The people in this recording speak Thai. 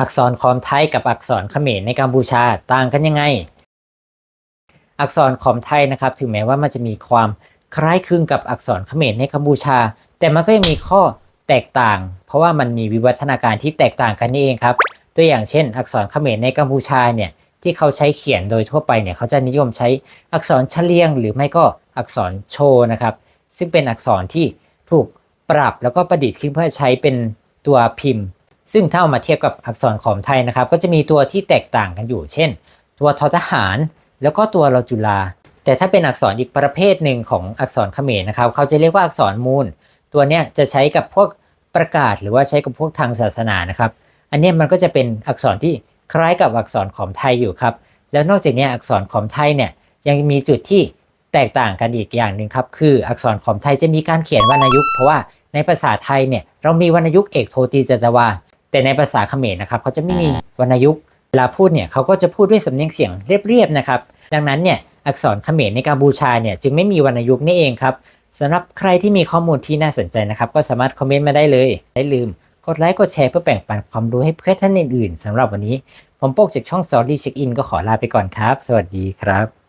อักษรคอมไทยกับอักษรเขมรในกัมพูชาต่างกันยังไง อักษรคอมไทยนะครับถึงแม้ว่ามันจะมีความคล้ายคลึงกับอักษรเขมรในกัมพูชา แต่มันก็ยังมีข้อแตกต่าง เพราะว่ามันมีวิวัฒนาการที่แตกต่างกันนี่เองครับ ตัวอย่างเช่น อักษรเขมรในกัมพูชาเนี่ยที่เขาใช้เขียนโดยทั่วไปเนี่ยเขาจะนิยมใช้อักษรเฉลียง หรือไม่ก็อักษรโชนะครับ ซึ่งเป็นอักษรที่ถูกปรับแล้วก็ประดิษฐ์ขึ้นเพื่อใช้เป็นตัวพิมพ์ ซึ่งถ้าเอามาเทียบกับอักษรขอมไทยนะครับ ก็จะมีตัวที่แตกต่างกันอยู่ เช่น ตัวทอทหาร แล้วก็ตัวรจุลา แต่ถ้าเป็นอักษรอีกประเภทหนึ่งของอักษรเขมรนะครับ เขาจะเรียกว่าอักษรมูล ตัวเนี้ยจะใช้กับพวกประกาศหรือว่าใช้กับพวกทางศาสนานะครับ อันนี้มันก็จะเป็นอักษรที่คล้ายกับอักษรขอมไทยอยู่ครับ แล้วนอกจากนี้อักษรขอมไทยเนี่ยยังมีจุดที่แตกต่างกันอีกอย่างหนึ่งครับ คืออักษรขอมไทยจะมีการเขียนวรรณยุกต์เพราะว่าในภาษาไทยเนี่ยเรามีวรรณยุกต์เอกโทตีจัตวา แต่ในภาษาเขมรนะครับเขาจะไม่มีวรรณยุกต์เวลาพูดเนี่ยเขาก็จะพูดด้วยสำเนียงเสียงเรียบๆนะครับ ดังนั้นเนี่ยอักษรเขมรในกัมพูชาเนี่ยจึงไม่มีวรรณยุกต์นี่เองครับสำหรับใครที่มีข้อมูลที่น่าสนใจนะครับ ก็สามารถคอมเมนต์มาได้เลยอย่าลืม กดไลค์กดแชร์เพื่อแบ่งปันความรู้ให้เพื่อนท่านอื่นๆสำหรับวันนี้ ผมโป๊กจากช่อง Story Check In ก็ขอลาไปก่อนครับ สวัสดีครับ